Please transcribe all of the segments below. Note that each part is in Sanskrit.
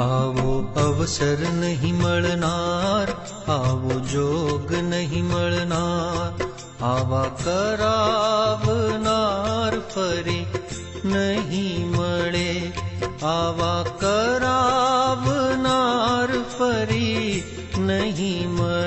आवो अवसर नहीं मळणार आवो जोग नहीं मळणार आवा करावनार परे नहि मळे आवा करावनार करावनारे नहि मळे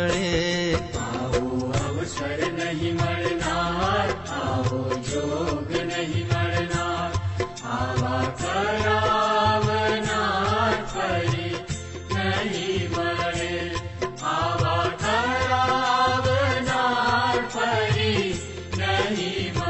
Shiva.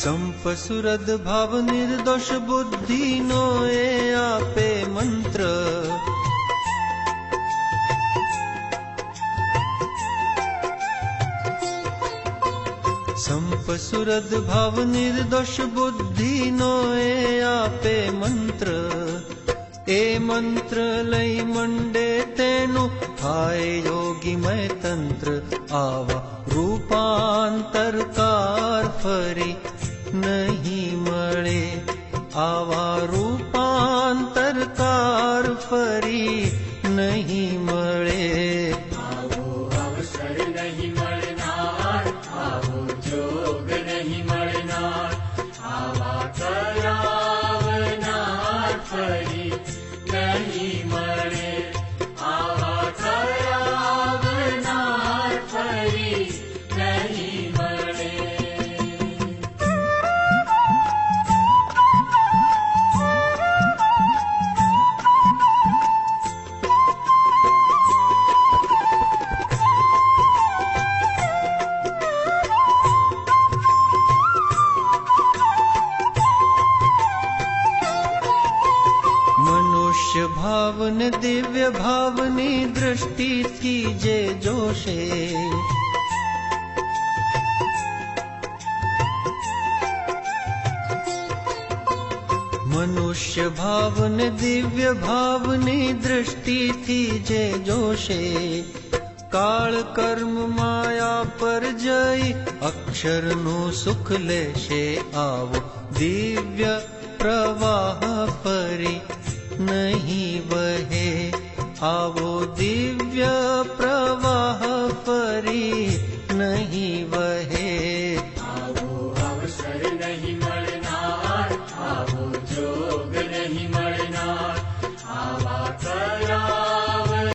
संफसुरद भाव निर्दोष बुद्धि नो संपसुरद भावनिर्दोष बुद्धिनो एपुरद भावनिर्दोष बुद्धिनो एपे मन्त्र ए मन्त्र लय मण्डे ते नु भाययोगि मय तन्त्र आवान्तर्कार रूपान्तरकारी पावन दिव्य भावनी दृष्टि कीजे जोशे। मनुष्य भावन दिव्य भावनी दृष्टि कीजे जोशे। काल कर्म माया पर जय अक्षर न सुख लेशे आ दिव्य प्रवाह परि नहीं बहे। आवो दिव्य प्रवाह परी।